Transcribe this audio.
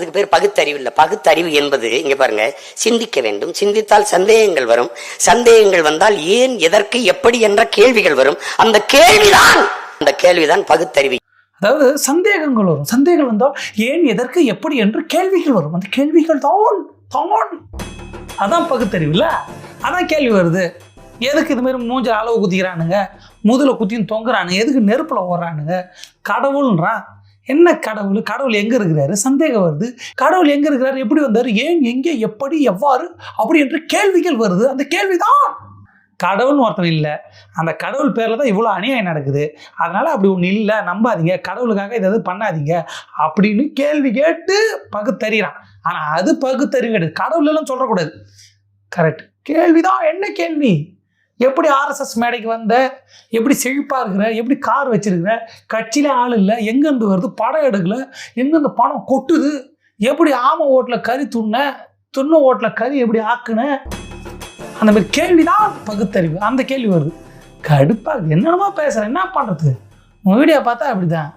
அதுக்கு பேர் பகுத்தறிவு இல்லை. பகுத்தறிவு என்பது இங்க பாருங்க சிந்திக்க வேண்டும். சிந்தித்தால் சந்தேகங்கள் வரும். சந்தேகங்கள் வந்தால் ஏன் எதற்கு எப்படி என்ற கேள்விகள் வரும். அந்த கேள்விதான் அந்த கேள்விதான் பகுத்தறிவு. அதாவது சந்தேகங்கள் வரும். சந்தேகங்கள் வந்தால் ஏன் எதற்கு எப்படி என்று கேள்விகள் வரும். அந்த கேள்விகள் தான் தான். அதான் பகுத்தறிவு இல்லை. அதான் கேள்வி வருது. எதுக்கு இது மாதிரி மூஞ்ச அளவு குத்திக்கிறானுங்க? முதுல குத்தியும் தொங்குறானுங்க. எதுக்கு நெருப்புல ஓடுறானுங்க? கடவுள்ன்றான். என்ன கடவுள்? கடவுள் எங்க இருக்கிறாரு? சந்தேகம் வருது. கடவுள் எங்க இருக்கிறாரு? எப்படி வந்தாரு? ஏன் எங்கே? எப்படி? எவ்வாறு? அப்படி என்று கேள்விகள் வருது. அந்த கேள்விதான். கடவுள்னு ஒருத்தன் இல்லை. அந்த கடவுள் பேரில் தான் இவ்வளோ அநியாயம் நடக்குது. அதனால அப்படி ஒன்று இல்லை. நம்பாதீங்க. கடவுளுக்காக இதை எதுவும் பண்ணாதீங்க. அப்படின்னு கேள்வி கேட்டு பகுத்தறிகிறான். ஆனால் அது பகுத்தறிவு கிடையாது. கடவுள் எல்லாம் சொல்லக்கூடாது கரெக்ட் கேள்விதான். என்ன கேள்வி? எப்படி ஆர்எஸ்எஸ் மேடைக்கு வந்த எப்படி செழிப்பாக இருக்கிற எப்படி கார் வச்சிருக்கிற கட்சியில் ஆள் இல்லை எங்கேருந்து வருது படம் எடுக்கல எங்கேருந்து பணம் கொட்டுது எப்படி ஆமை ஓட்டில் கறி துண்ண துண்ண ஓட்டில் கறி எப்படி ஆக்குன? அந்த மாதிரி கேள்விதான் பகுத்தறிவு. அந்த கேள்வி வருது. கடுப்பாக என்னென்னமோ பேசுகிறேன் என்ன பண்ணுறது உன் வீடியோ பார்த்தா அப்படிதான்.